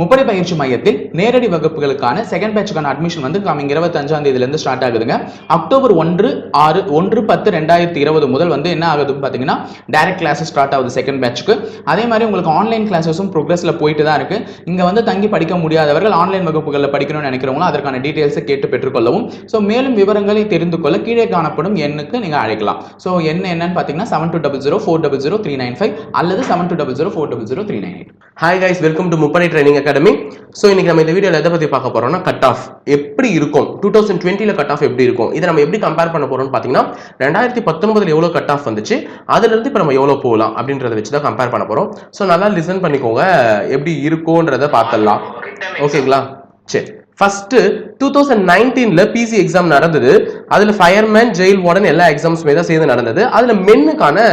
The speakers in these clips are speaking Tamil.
முப்படை பயிற்சி மையத்தில் நேரடி வகுப்புகளுக்கான செகண்ட் பேட்சுக்கான அட்மிஷன் வந்து கமிங் இருபத்தஞ்சாம் தேதியிலேருந்து ஸ்டார்ட் ஆகுதுங்க. அக்டோபர் ஒன்று ஆறு ஒன்று பத்து ரெண்டாயிரத்தி இருபது முதல் வந்து என்ன ஆகுதுன்னு பார்த்தீங்கன்னா டைரக்ட் கிளாஸஸ் ஸ்டார்ட் ஆகுது செகண்ட் பேட்சுக்கு அதே மாதிரி உங்களுக்கு ஆன்லைன் கிளாஸஸும் ப்ரோக்ரஸில் போயிட்டு தான் இருக்குது இங்கே வந்து தங்கி படிக்க முடியாதவர்கள் ஆன்லைன் வகுப்புகளில் படிக்கணும்னு நினைக்கிறவங்களும் அதற்கான டீட்டெயில்ஸை கேட்டு பெற்றுக்கொள்ளவும். ஸோ மேலும் விவரங்களை தெரிந்து கொள்ள கீழே காணப்படும் எண்ணுக்கு நீங்கள் அழைக்கலாம். ஸோ என்ன என்னன்னு பார்த்தீங்கன்னா seven two double zero four double zero three nine five அல்லது seven two double zero four double zero three nine eight hi guys welcome to Muppanai training academy so இன்னைக்கு நம்ம இந்த வீடியோவில் எதை பற்றி பார்க்க போறோம்னா கட் ஆஃப் எப்படி இருக்கும்? டூ தௌசண்ட் டுவெண்ட்டியில் கட் ஆஃப் எப்படி இருக்கும்? இதை நம்ம எப்படி கம்பேர் பண்ண போறோம்னு பார்த்தீங்கன்னா ரெண்டாயிரத்தி பத்தொன்பதுல எவ்வளோ கட் ஆஃப் வந்துச்சு? அதுலேருந்து இப்போ நம்ம எவ்வளோ போகலாம்? அப்படின்றத வச்சு தான் கம்பேர் பண்ண போறோம். ஸோ நல்லா லிசன் பண்ணிக்கோங்க. எப்படி இருக்கும்ன்றத பார்த்துடலாம். ஓகேங்களா சரி. ஃபர்ஸ்ட் டூ தௌசண்ட் நைன்டீன்ல பிசி எக்ஸாம் நடந்தது. அதுல ஃபயர்மேன் ஜெயில் வார்டன் எல்லா எக்ஸாம்ஸுமே தான் சேர்ந்து நடந்தது. அதுல மென்னுக்கான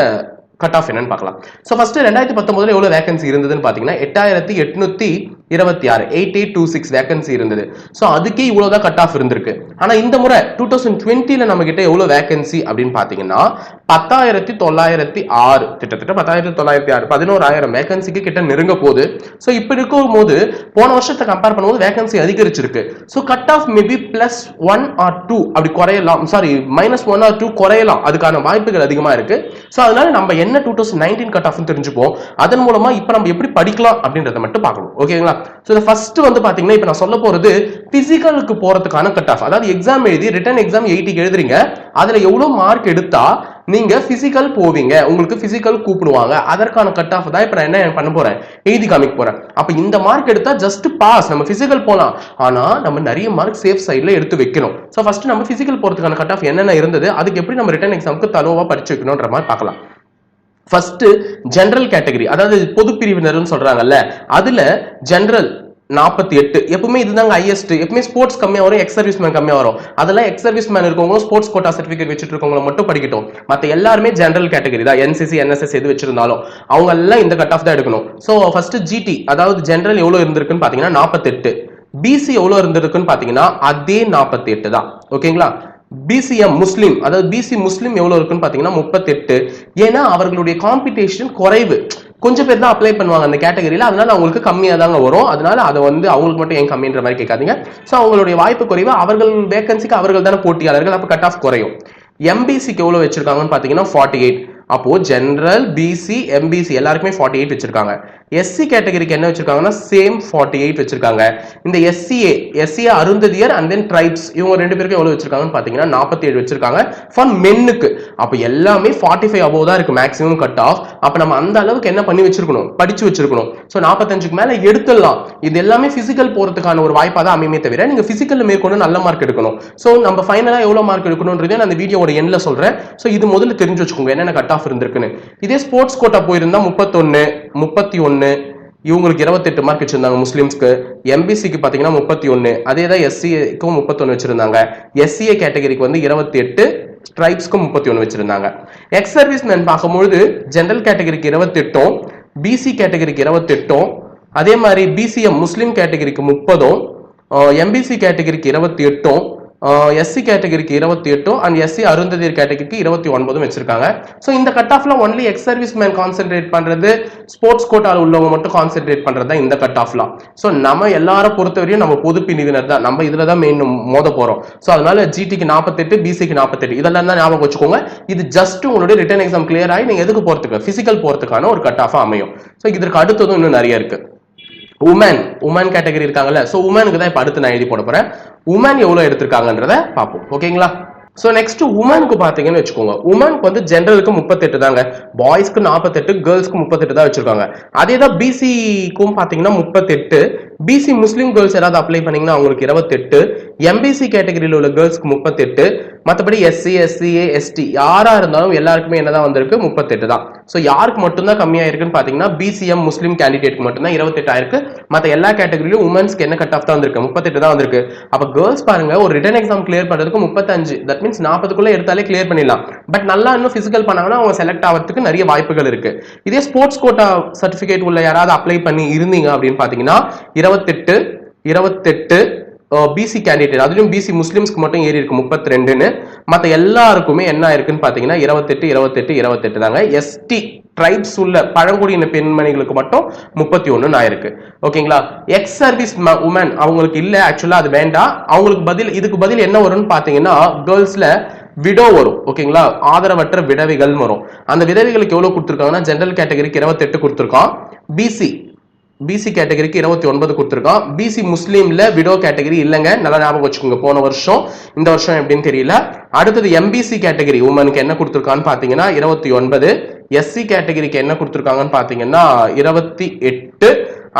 கட் ஆஃப் என்னன்னு பார்க்கலாம். ஸோ ஃபஸ்ட்டு ரெண்டாயிரத்தி பத்தொன்பதுல எவ்வளோ வேகன்சி இருந்ததுன்னு பார்த்தீங்கன்னா எட்டாயிரத்தி எட்நூத்தி இருபத்தி ஆறு eight eight two six vacancy இருந்தது. ஸோ அதுக்கே இவ்வளவுதான் கட் ஆஃப் இருந்திருக்கு. ஆனா இந்த முறை டூ தௌசண்ட் டுவெண்ட்டில நம்ம கிட்ட எவ்வளவு வேகன்சி அப்படின்னு பார்த்தீங்கன்னா பத்தாயிரத்தி தொள்ளாயிரத்தி ஆறு கிட்டத்தட்ட பத்தாயிரத்தி தொள்ளாயிரத்தி ஆறு பதினோராயிரம் வேகன்சிக்கு கிட்ட நெருங்க போகுது. ஸோ இப்போ இருக்கும் போது போன வருஷத்தை கம்பேர் பண்ணும்போது வேகன்சி அதிகரிச்சிருக்கு. So cut off maybe plus one or two அப்படி குறையலாம். Sorry minus one or two குறையலாம். அதுக்கான வாய்ப்புகள் அதிகமா இருக்கு. ஸோ அதனால நம்ம என்ன டூ தௌசண்ட் நைன்டீன் கட் ஆஃப்னு தெரிஞ்சுப்போம். அதன் மூலமா இப்போ நம்ம எப்படி படிக்கலாம் அப்படின்றத மட்டும் பார்க்கணும். ஓகேங்களா ஸோ ஃபர்ஸ்ட் வந்து பாத்தீங்கன்னா இப்போ நான் சொல்ல போறது பிசிக்கலுக்கு போறதுக்கான கட் ஆஃப் அதாவது எக்ஸாம் எழுதி ரிட்டன் எக்ஸாம் எயிட்டிக்கு எழுதுறீங்க. அதுல எவ்வளவு மார்க் எடுத்தா நீங்க பிசிக்கல் போவீங்க. உங்களுக்கு பிசிக்கல் கூப்பிடுவாங்க. அதற்கான கட் ஆஃப் தான் இப்போ நான் என்ன பண்ண போறேன்? எழுதி காமிக்க போறேன். அப்ப இந்த மார்க் எடுத்தா ஜஸ்ட் பாஸ் நம்ம பிசிக்கல் போலாம். ஆனா நம்ம நிறைய மார்க் சேஃப் சைட்ல எடுத்து வைக்கணும். ஸோ ஃபர்ஸ்ட் நம்ம பிசிக்கல் போறதுக்கான கட் ஆஃப் என்னென்ன இருந்தது? அதுக்கு எப்படி நம்ம ரிட்டன் எக்ஸாமுக்கு தரோவா படிச்சு வைக்கணும்ன்ற மாதிரி பார்க்கலாம். ஃபர்ஸ்ட் ஜென்ரல் கேட்டகரி அதாவது பொது பிரிவினர்னு சொல்றாங்கல்ல அதுல ஜென்ரல் நாற்பத்தி எட்டு எப்பவுமே இதுதாங்க ஹையஸ்ட் எப்பவுமே ஸ்போர்ட்ஸ் கம்மியா வரும் எக்ஸ் சர்வீஸ் மேன் கம்மியா வரும். அதெல்லாம் எக்ஸ் சர்வீஸ் மேன் இருக்கவங்க ஸ்போர்ட்ஸ் கோட்டா சர்டிஃபிகேட் வச்சுட்டு இருக்கவங்க மட்டும் படிக்கட்டும். மத்த எல்லாருமே ஜென்ரல் கேட்டகரி தான். என்சிசி என்எஸ்எஸ் எது வச்சிருந்தாலும். அவங்க எல்லாம் இந்த கட் ஆஃப் தான் எடுக்கணும். ஸோ ஃபர்ஸ்ட் ஜிடி அதாவது ஜென்ரல் எவ்வளவு இருந்திருக்குன்னு பாத்தீங்கன்னா நாற்பத்தெட்டு பிசி எவ்வளவு இருந்திருக்குன்னு பாத்தீங்கன்னா அதே நாற்பத்தி எட்டு தான். ஓகேங்களா பிசிஎம் முஸ்லீம் அதாவது பிசி முஸ்லீம் எவ்வளவு இருக்குன்னு பாத்தீங்கன்னா முப்பத்தெட்டு. ஏன்னா அவர்களுடைய காம்படிஷன் குறைவு. கொஞ்சம் பேர் தான் அப்ளை பண்ணுவாங்க அந்த கேட்டகரியில் அதனால அவங்களுக்கு கம்மியாக தாங்க வரும். அதனால அதை வந்து அவங்களுக்கு மட்டும் ஏன் கம்மின்ற மாதிரி கேட்காதீங்க. ஸோ அவங்களுடைய வாய்ப்பு குறைவு. அவர்கள் வேகன்சிக்கு அவர்கள் தானே போட்டியாளர்கள். அப்போ கட் ஆஃப் குறையும். எம்பிசிக்கு எவ்வளவு வச்சிருக்காங்கன்னு பார்த்தீங்கன்னா ஃபார்ட்டி எயிட் அப்போது ஜென்ரல் பிசி எம்பிசி எல்லாருக்குமே ஃபார்ட்டி எயிட் வச்சிருக்காங்க. எஸ்சி கேட்டகரிக்கு என்ன வச்சிருக்காங்கன்னா சேம் ஃபார்ட்டி எயிட் வச்சிருக்காங்க. இந்த SCA SCA Arunthathiyar and then tribes இவங்க ரெண்டு பேருக்கும் எவ்வளவு வச்சிருக்காங்கன்னு பாத்தீங்கன்னா நாற்பத்தி ஏழு வச்சிருக்காங்க ஃபார் மென்னுக்கு அப்போ எல்லாமே ஃபார்ட்டி ஃபைவ் அபோவ் தான் இருக்கு மேக்ஸிமம் கட் ஆஃப் அப்போ நம்ம அந்த அளவுக்கு என்ன பண்ணி வச்சிருக்கணும்? படிச்சு வச்சிருக்கணும். ஸோ நாற்பத்தஞ்சுக்கு மேல எடுத்துடலாம். இது எல்லாமே பிசிக்கல் போறதுக்கான ஒரு வாய்ப்பாக தான் அமையுமே தவிர நீங்க பிசிக்கல் மேற்கொண்டு நல்ல மார்க் எடுக்கணும். ஸோ நம்ம ஃபைனலா எவ்வளவு மார்க் எடுக்கணும்ன்றதையும் நான் அந்த வீடியோட எண்ணில் சொல்றேன். ஸோ இது முதல்ல தெரிஞ்சு வச்சுக்கோங்க என்னென்ன கட் ஆஃப் இருந்திருக்குன்னு. இதே ஸ்போர்ட்ஸ் கோட்டா போயிருந்தா முப்பத்தொன்னு முப்பத்தி ஒன்று இவங்களுக்கு இருபத்தெட்டு மார்க் வச்சிருந்தாங்க முஸ்லீம்ஸ்க்கு. எம்பிசிக்கு பார்த்தீங்கன்னா முப்பத்தி ஒன்று அதே தான் எஸ்சிக்கும் முப்பத்தொன்று வச்சிருந்தாங்க. எஸ்சிஏ கேட்டகரிக்கு வந்து இருபத்தி எட்டு ஸ்ட்ரைப்ஸ்க்கும் முப்பத்தி ஒன்று வச்சிருந்தாங்க. எக்ஸ் சர்வீஸ் மேன் பார்க்கும்பொழுது ஜென்ரல் கேட்டகரிக்கு இருபத்தெட்டும் பிசி கேட்டகரிக்கு இருபத்தெட்டும் அதே மாதிரி பிசிஎம் முஸ்லீம் கேட்டகரிக்கு முப்பதும் எம்பிசி கேட்டகரிக்கு இருபத்தி எட்டும் எஸ்சி கேட்டகரிக்கு இருபத்தி எட்டும் அண்ட் எஸ்சி அருந்ததியர் கேட்டகரிக்கு இருபத்தி ஒன்பதும் வச்சிருக்காங்க. ஸோ இந்த கட் ஆஃப்ல only ex service man concentrate பண்றது ஸ்போர்ட்ஸ் கோட்டால் உள்ளவங்க மட்டும் கான்சென்ட்ரேட் பண்றது தான் இந்த கட் ஆஃப்லாம் ஸோ நம்ம எல்லாரும் பொறுத்தவரையும் நம்ம பொது பிரிவினர் தான். நம்ம இதுல தான் மெயின் மோத போறோம். ஸோ அதனால ஜிடிக்கு நாற்பத்தெட்டு பிசிக்கு நாற்பத்தெட்டு இதெல்லாம் தான் ஞாபகம் வச்சுக்கோங்க. இது ஜஸ்ட் உங்களுடைய ரிட்டன் எக்ஸாம் கிளியர் ஆகி நீங்க எதுக்கு போறதுக்கு? பிசிக்கல் போறதுக்கான ஒரு கட் ஆஃப் அமையும். ஸோ இதற்கு அடுத்ததும் இன்னும் நிறைய இருக்கு. உமன் உமன் கேட்டகரி இருக்காங்கல்ல. ஸோ உமனுக்கு தான் இப்போ அடுத்து நான் எழுதி போட போறேன். உமன் எவ்வளோ எடுத்திருக்காங்கன்றத பார்ப்போம். ஓகேங்களா? ஸோ நெக்ஸ்ட் உமனுக்கு பார்த்தீங்கன்னு வச்சுக்கோங்க. உமனுக்கு வந்து ஜென்ரலுக்கு முப்பத்தெட்டு தாங்க. பாய்ஸ்க்கு நாற்பத்தெட்டு கேர்ள்ஸ்க்கு முப்பத்தெட்டு தான் வச்சிருக்காங்க. அதே தான் பிசிக்கும் பார்த்தீங்கன்னா முப்பத்தெட்டு. பிசி முஸ்லீம் கேர்ள்ஸ் ஏதாவது அப்ளை பண்ணீங்கன்னா அவங்களுக்கு இருபத்தெட்டு எம்பிசி கேட்டகரியில் உள்ள கேர்ள்ஸ்க்கு முப்பத்தெட்டு மற்றபடி எஸ்சி எஸ்சிஏ எஸ்டி யாரா இருந்தாலும் எல்லாருக்குமே என்னதான் வந்திருக்கு? முப்பத்தெட்டு தான். ஸோ யாருக்கு மட்டும்தான் கம்மியா இருக்குன்னு பார்த்தீங்கன்னா பிசிஎம் முஸ்லீம் கேண்டிடேட்க்கு மட்டும்தான் இருபத்தெட்டு ஆயிருக்கு மற்ற எல்லா கேட்டகரியிலும் உமன்ஸ்க்கு என்ன கட் ஆஃப் தான் வந்திருக்கு? முப்பத்தெட்டு தான் வந்திருக்கு. அப்போ கேர்ள்ஸ் பாருங்க ஒரு ரிட்டன் எக்ஸாம் கிளியர் பண்றதுக்கு முப்பத்தஞ்சு. தட் மீன்ஸ் நாற்பதுக்குள்ள எடுத்தாலே கிளியர் பண்ணிடலாம். பட் நல்லா இன்னும் பிசிக்கல் பண்ணாங்கன்னா அவங்க செலக்ட் ஆகிறதுக்கு நிறைய வாய்ப்புகள் இருக்கு. இதே ஸ்போர்ட்ஸ் கோட்டா சர்டிஃபிகேட் உள்ள யாராவது அப்ளை பண்ணி இருந்தீங்க அப்படின்னு பார்த்தீங்கன்னா இருபத்தெட்டு இருபத்தெட்டு பிசி கேண்டிடேட் அதுலயும் பிசி முஸ்லிம்ஸ்க்கு மட்டும் ஏறி இருக்கு முப்பத்தி ரெண்டுன்னு மற்ற எல்லாருக்குமே என்ன இருக்குன்னு பாத்தீங்கன்னா இருபத்தெட்டு இருபத்தெட்டு இருபத்தெட்டு தாங்க. எஸ்டி ட்ரைப்ஸ் உள்ள பழங்குடியின பெண்மணிகளுக்கு மட்டும் முப்பத்தி ஒன்னு ஆயிருக்கு. ஓகேங்களா? எக்ஸ் சர்வீஸ் உமன் அவங்களுக்கு இல்ல ஆக்சுவலா அது வேண்டாம். அவங்களுக்கு பதில் இதுக்கு பதில் என்ன வரும்னு பாத்தீங்கன்னா கேர்ள்ஸ்ல விடோ வரும். ஓகேங்களா? ஆதரவற்ற விதவைகள் வரும். அந்த விதவைகளுக்கு எவ்வளவு கொடுத்துருக்காங்கன்னா ஜென்ரல் கேட்டகரிக்கு இருபத்தெட்டு கொடுத்துருக்கோம் பிசி பிசி கேட்டகரிக்கு இருபத்தி ஒன்பது கொடுத்துருக்கோம் பிசி முஸ்லீம்ல விடோ கேட்டகரி இல்லைங்க. நல்லா ஞாபகம் வச்சுக்கோங்க. போன வருஷம் இந்த வருஷம் எப்படின்னு தெரியல. அடுத்தது எம்பிசி கேட்டகரி உமனுக்கு என்ன கொடுத்துருக்கான்னு பாத்தீங்கன்னா இருபத்தி ஒன்பது. எஸ்சி கேட்டகரிக்கு என்ன கொடுத்துருக்காங்கன்னு பாத்தீங்கன்னா இருபத்தி எட்டு.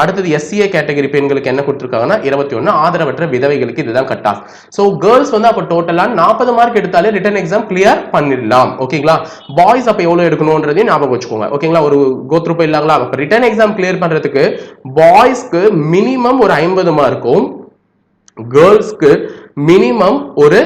அடுத்தது எஸ்சிஏ கேட்டகரி பெண்களுக்கு என்ன கொடுத்துருக்காங்கன்னா இருபத்தி ஒன்று ஆதரவற்ற விதவைகளுக்கு இதுதான் கட் ஆஃப் ஸோ கேர்ள்ஸ் வந்து அப்போ டோட்டலாக நாற்பது மார்க் எடுத்தாலே ரிட்டன் எக்ஸாம் கிளியர் பண்ணிடலாம். ஓகேங்களா பாய்ஸ் அப்போ எவ்வளோ எடுக்கணுன்றதையும் ஞாபகம் வச்சுக்கோங்க. ஓகேங்களா ஒரு கோத்ரூப் இல்லாங்களா? அப்போ ரிட்டன் எக்ஸாம் கிளியர் பண்ணுறதுக்கு பாய்ஸ்க்கு மினிமம் ஒரு ஐம்பது மார்க்கும் கேர்ள்ஸ்க்கு மினிமம் ஒரு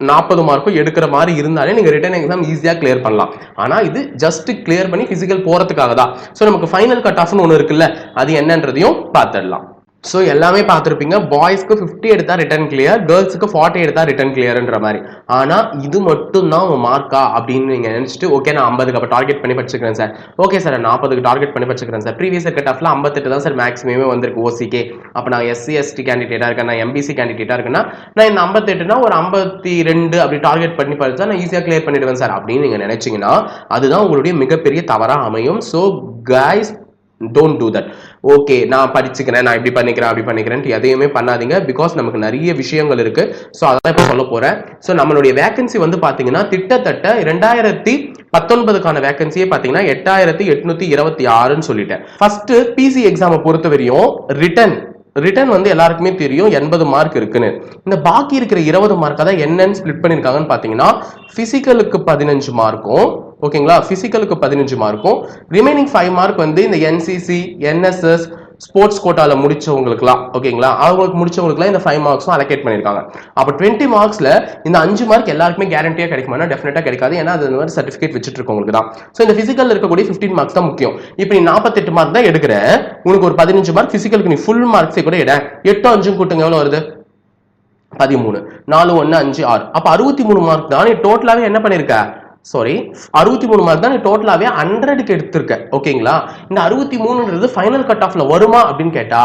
நாற்பது மார்க்கும் எடுக்கிற மாதிரி இருந்தாலே நீங்கள் ரிட்டன் எக்ஸாம் ஈஸியாக கிளியர் பண்ணலாம். ஆனால் இது ஜஸ்ட் கிளியர் பண்ணி ஃபிசிக்கல் போகிறதுக்காக தான் ஸோ நமக்கு ஃபைனல் கட் ஆஃப்னு ஒன்று இருக்குல்ல அது என்னன்றதையும் பார்த்துடலாம். ஸோ எல்லாமே பார்த்துருப்பீங்க. பாய்ஸ்க்கு ஃபிஃப்டி எடுத்தால் ரிட்டன் கிளியர் கேர்ள்ஸுக்கு ஃபார்ட்டி எடுத்தால் ரிட்டன் கிளியர்ன்ற மாதிரி. ஆனால் இது மட்டும் தான் மார்க்கா அப்படின்னு நீங்கள் நினச்சிட்டு ஓகே நான் ஐம்பதுக்கு அப்போ டார்கெட் பண்ணி படிச்சுக்கிறேன் சார் ஓகே சார் நான் நாற்பதுக்கு டார்கெட் பண்ணி படிச்சுக்கிறேன் சார் ப்ரீவியஸ் கட் ஆஃப்ல ஐம்பத்தெட்டு தான் சார் மேக்ஸிமமே வந்திருக்கு ஓசிக்கே அப்போ நான் எஸ்சி எஸ்டி கேண்டிடேட்டாக இருக்கேன் நான் எம்பிசி கேண்டிடேட்டாக இருக்கேன்னா நான் இந்த ஐம்பத்தெட்டுனா ஒரு ஐம்பத்தி ரெண்டு அப்படி டார்கெட் பண்ணி படித்தா நான் ஈஸியாக கிளியர் பண்ணிடுவேன் சார் அப்படின்னு நீங்கள் நினச்சிங்கன்னா அதுதான் உங்களுடைய மிகப்பெரிய தவறாக அமையும். So guys don't do that okay நான் படிச்சுக்கிறேன் நான் இப்படி பண்ணிக்கிறேன் அப்படி பண்ணிக்கிறேன் எதையுமே பண்ணாதீங்க. பிகாஸ் நமக்கு நிறைய விஷயங்கள் இருக்கு. ஸோ அதான் இப்போ சொல்ல போறேன். ஸோ நம்மளுடைய வேகன்சி வந்து பாத்தீங்கன்னா கிட்டத்தட்ட ரெண்டாயிரத்தி பத்தொன்பதுக்கான வேகன்சியே பாத்தீங்கன்னா எட்டாயிரத்தி எட்நூத்தி இருபத்தி ஆறுன்னு சொல்லிட்டேன் ஃபர்ஸ்ட் பிசி எக்ஸாமை பொறுத்த வரையும் ரிட்டன் ரிட்டன் வந்து எல்லாருக்குமே தெரியும் எண்பது மார்க் இருக்குன்னு. இந்த பாக்கி இருக்கிற இருபது மார்க்கை தான் என்னன்னு ஸ்ப்ளிட் பண்ணியிருக்காங்கன்னு பார்த்தீங்கன்னா ஃபிசிக்கலுக்கு பதினஞ்சு மார்க்கும் ஓகேங்களா? ஃபிசிக்கலுக்கு பதினஞ்சு மார்க்கும் ரிமைனிங் ஃபைவ் மார்க் வந்து இந்த என்சிசி என்எஸ்எஸ் ஸ்போர்ட்ஸ் கோட்டாவில் முடிச்சவங்களுக்குலாம் ஓகேங்களா? அவங்களுக்கு முடிச்சவங்களுக்குலாம் இந்த ஃபைவ் மார்க்ஸும் அலோகேட் பண்ணியிருக்காங்க. அப்போ டுவெண்ட்டி மார்க்ஸில் இந்த அஞ்சு மார்க் எல்லாருக்குமே கேரண்டியாக கிடைக்குமானா டெஃபினட்டாக கிடைக்காது. ஏன்னா அது இந்த மாதிரி சர்டிஃபிகேட் வச்சுட்டு இருக்கவங்களுக்கு தான். ஸோ இந்த ஃபிசிக்கல் இருக்கக்கூடிய ஃபிஃப்டீன் மார்க்ஸ் தான் முக்கியம். இப்போ நீ நாற்பத்தெட்டு மார்க் தான் எடுக்கிற உனக்கு ஒரு பதினஞ்சு மார்க் ஃபிசிக்கலுக்கு நீ ஃபுல் மார்க்ஸே கூட இட எட்டு அஞ்சும் கூட்டுங்க. எவ்வளோ வருது? பதிமூணு. நாலு ஒன்று அஞ்சு ஆறு. அப்போ அறுபத்தி மூணு மார்க் தான். நீ டோட்டலாகவே என்ன பண்ணியிருக்க சாரி அறுபத்தி மூணு மார்க் தான் நீ டோட்டலாகவே ஹண்ட்ரடுக்கு எடுத்திருக்க. ஓகேங்களா இந்த அறுபத்தி மூணுன்றது ஃபைனல் கட் ஆஃப்ல வருமா அப்படின்னு கேட்டா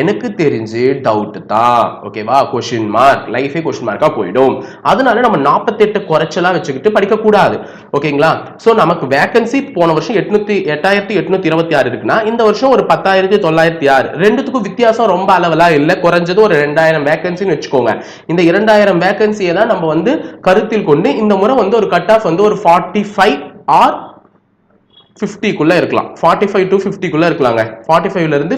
எனக்கு தெரிஞ்சு டவுட் தான் ஓகேவா கொஷின் மார்க் லைஃபே கொஷின் மார்க்காக போயிடும். அதனால நம்ம நாற்பத்தெட்டு குறைச்செல்லாம் வச்சுக்கிட்டு படிக்கக்கூடாது. ஓகேங்களா ஸோ நமக்கு வேகன்சி போன வருஷம் எட்நூத்தி எட்டாயிரத்தி எட்நூத்தி இருபத்தி ஆறு இருக்குன்னா இந்த வருஷம் ஒரு பத்தாயிரத்தி தொள்ளாயிரத்தி ஆறு. ரெண்டுத்துக்கும் வித்தியாசம் ரொம்ப அளவலா இல்லை. குறைஞ்சது ஒரு ரெண்டாயிரம் வேகன்சின்னு வச்சுக்கோங்க. இந்த இரண்டாயிரம் வேகன்சியை தான் நம்ம வந்து கருத்தில் கொண்டு இந்த முறை வந்து ஒரு கட் ஆஃப் வந்து ஒரு ஃபார்ட்டி ஃபைவ் ஆர் ஃபிஃப்டிக்குள்ளே இருக்கலாம். ஃபார்ட்டி ஃபைவ் டு ஃபிஃப்டிக்குள்ளே இருக்கலாங்க. ஃபார்ட்டி ஃபைவ்ல இருந்து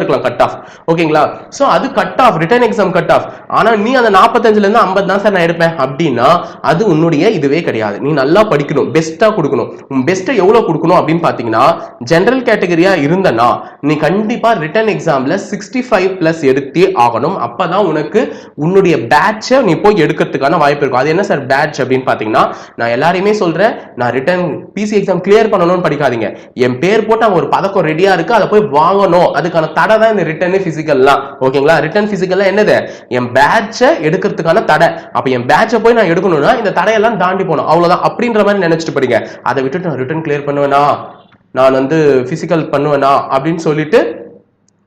இருக்கலாம் கட் ஆஃப் ஓகேங்களா ஸோ அது cut off return exam cut off ஆனால் நீ அந்த நாற்பத்தஞ்சிலேருந்து ஐம்பது தான் சார் நான் எடுப்பேன். அப்படின்னா அது உன்னுடைய இதுவே கிடையாது. நீ நல்லா படிக்கணும். பெஸ்ட்டாக கொடுக்கணும். உன் பெஸ்ட்டை எவ்வளோ கொடுக்கணும் அப்படின்னு பார்த்தீங்கன்னா ஜென்ரல் கேட்டகரியாக இருந்தனா நீ கண்டிப்பாக ரிட்டன் எக்ஸாமில் சிக்ஸ்டி ஃபைவ் ப்ளஸ் எடுத்தே ஆகணும். அப்போ தான் உனக்கு உன்னுடைய பேட்சை நீ போய் எடுக்கிறதுக்கான வாய்ப்பு இருக்கும். அது என்ன சார் பேட்ச் அப்படின்னு பார்த்தீங்கன்னா நான் எல்லாரையுமே சொல்கிறேன் நான் ரிட்டன் பிசி எக்ஸாம் கிளியர் பண்ணணும்னு படிக்காதீங்க என் பேர் போட்டு அவங்க ஒரு பதக்கம் ரெடியா இருக்கு அதை போய் வாங்கணும். அதுக்கான தடை தான் இந்த ரிட்டன் பிசிக்கல்லாம் ஓகேங்களா ரிட்டன் பிசிக்கல்லாம் என்னது? என் பேட்சை எடுக்கிறதுக்கான தடை. அப்ப என் பேட்சை போய் நான் எடுக்கணும்னா இந்த தடையெல்லாம் தாண்டி போகணும். அவ்வளவுதான். அப்படின்ற மாதிரி நினைச்சிட்டு படிங்க அதை விட்டுட்டு நான் ரிட்டன் கிளியர் பண்ணுவேனா? நான் வந்து பிசிக்கல் பண்ணுவேனா? அப்படின்னு சொல்லிட்டு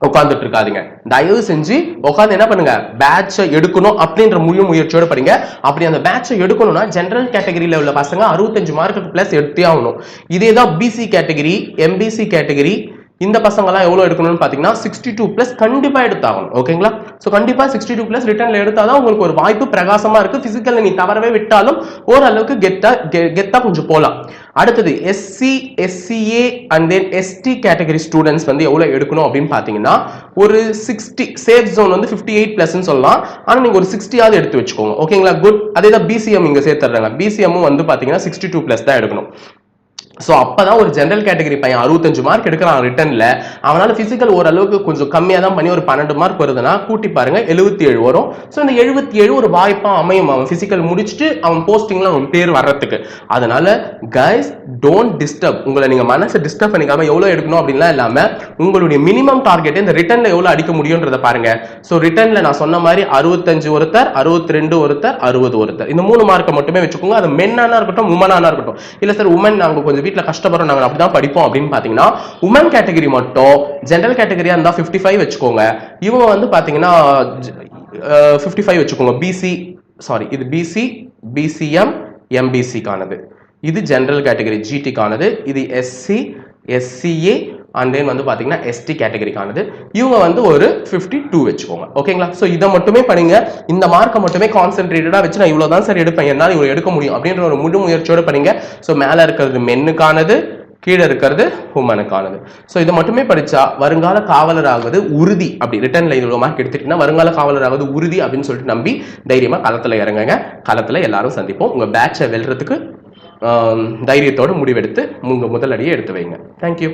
உட்காந்துட்டு இருக்காதுங்க தயவு செஞ்சு உட்காந்து என்ன பண்ணுங்க? பேட்சை எடுக்கணும் அப்படின்ற முழு முயற்சியோட படிங்க. அப்படி அந்த பேட்சை எடுக்கணும்னா ஜென்ரல் கேட்டகரியில் உள்ள பசங்க அறுபத்தஞ்சு மார்க்குக்கு பிளஸ் எடுத்தே ஆகணும். இதே தான் பிசி கேட்டகரி எம்பிசி கேட்டகரி இந்த பசங்களாம் எவ்வளவு எடுக்கணும்னு பாத்தீங்கன்னா சிக்ஸ்டி டூ பிளஸ் கண்டிப்பா எடுத்தாகணும். ஓகேங்களா ஸோ கண்டிப்பா சிக்ஸ்டி டூ பிளஸ் ரிட்டர்ன்ல எடுத்தாதான் உங்களுக்கு ஒரு வாய்ப்பு பிரகாசமா இருக்கு. ஃபிசிக்கலில் நீ தவறவே விட்டாலும் ஓரளவுக்கு கெத்தா கெ- கெத்தா கொஞ்சம் போலாம் அடுத்தது SC SCA and then ST category students வந்து எவ்வளவு எடுக்கணும் அப்படின்னு பாத்தீங்கன்னா ஒரு சிக்ஸ்டி சேஃப் ஜோன் வந்து ஃபிஃப்டி எயிட் பிளஸ்ன்னு சொல்லலாம். ஆனா நீங்க ஒரு சிக்ஸ்டியாவது எடுத்து வச்சுக்கோங்க. ஓகேங்களா குட் அதே தான் பிசிஎம் இங்க சேர்த்துறாங்க பிசிஎம்மும் வந்து பாத்தீங்கன்னா சிக்ஸ்டி டூ பிளஸ் தான் எடுக்கணும். ஸோ அப்பதான் ஒரு ஜென்ரல் கேட்டகரி பையன் அறுபத்தஞ்சு மார்க் எடுக்கிறான் ரிட்டனில் அவனால பிசிக்கல் ஓரளவுக்கு கொஞ்சம் கம்மியாக தான் பண்ணி ஒரு பன்னெண்டு மார்க் வருதுன்னா கூட்டி பாருங்க எழுபத்தி ஏழு வரும். ஸோ இந்த எழுபத்தி ஏழு ஒரு வாய்ப்பா அமையும் அவன் பிசிக்கல் முடிச்சுட்டு அவன் போஸ்டிங்ல அவன் பேர் வர்றதுக்கு. அதனால கைஸ் டோன்ட் டிஸ்டர்ப் உங்களை நீங்க மனசை டிஸ்டர்ப் பண்ணிக்காம எவ்வளவு எடுக்கணும் அப்படின்லாம் இல்லாம உங்களுடைய மினிமம் டார்கெட் இந்த ரிட்டனில் எவ்வளவு அடிக்க முடியும்ன்றத பாருங்க. ஸோ ரிட்டனில் நான் சொன்ன மாதிரி அறுபத்தஞ்சு ஒருத்தர் அறுபத்தி ரெண்டு ஒருத்தர் அறுபது ஒருத்தர். இந்த மூணு மார்க்கை மட்டுமே வச்சுக்கோங்க. அது மென்னானா இருக்கட்டும் உமனானா இருக்கட்டும். இல்ல சார் உமன் நாங்க கொஞ்சம் வீட்டில் கஷ்டப்படுறோம் நாங்க அப்படிதான் படிப்போம் அப்படின்னு பாத்தீங்கன்னா உமன் கேட்டகரி மட்டும் ஜென்ரல் கேட்டகரியா இருந்தா 55 ஃபைவ் வச்சுக்கோங்க. இவங்க வந்து பாத்தீங்கன்னா ஃபிஃப்டி ஃபைவ் வச்சுக்கோங்க. பிசி சாரி இது பிசி பிசிஎம் எம்பிசிக்கானது இது ஜென்ரல் கேட்டகரி ஜிடிக்கானது இது எஸ்சி எஸ்சிஏ அண்ட் தென் வந்து பார்த்தீங்கன்னா எஸ்டி கேட்டகரிக்கானது இவங்க வந்து ஒரு 52 டூ வச்சுக்கோங்க ஓகேங்களா ஸோ இதை மட்டுமே பண்ணுங்க இந்த மார்க்கை மட்டுமே கான்சென்ட்ரேட்டடாக வச்சு நான் இவ்வளோ தான் சார் எடுப்பேன். என்னால் இவ்வளோ எடுக்க முடியும் அப்படின்ற ஒரு முழு முயற்சியோடு பண்ணுங்க ஸோ மேலே இருக்கிறது மென்னுக்கானது கீழே இருக்கிறது உமனுக்கானது ஸோ இதை மட்டுமே படித்தா வருங்கால காவலர் ஆகுவது உறுதி அப்படி ரிட்டர்னில் இவ்வளோ மார்க் எடுத்துட்டீங்கன்னா வருங்கால காவலர் ஆகுது உறுதி அப்படின்னு சொல்லிட்டு நம்பி தைரியமாக களத்தில் இறங்குங்க. களத்தில் எல்லாரும் சந்திப்போம். உங்கள் பேட்சை வெல்றதுக்கு தைரியத்தோடு முடிவெடுத்து உங்கள் முதலடியை எடுத்து வைங்க. தேங்க்யூ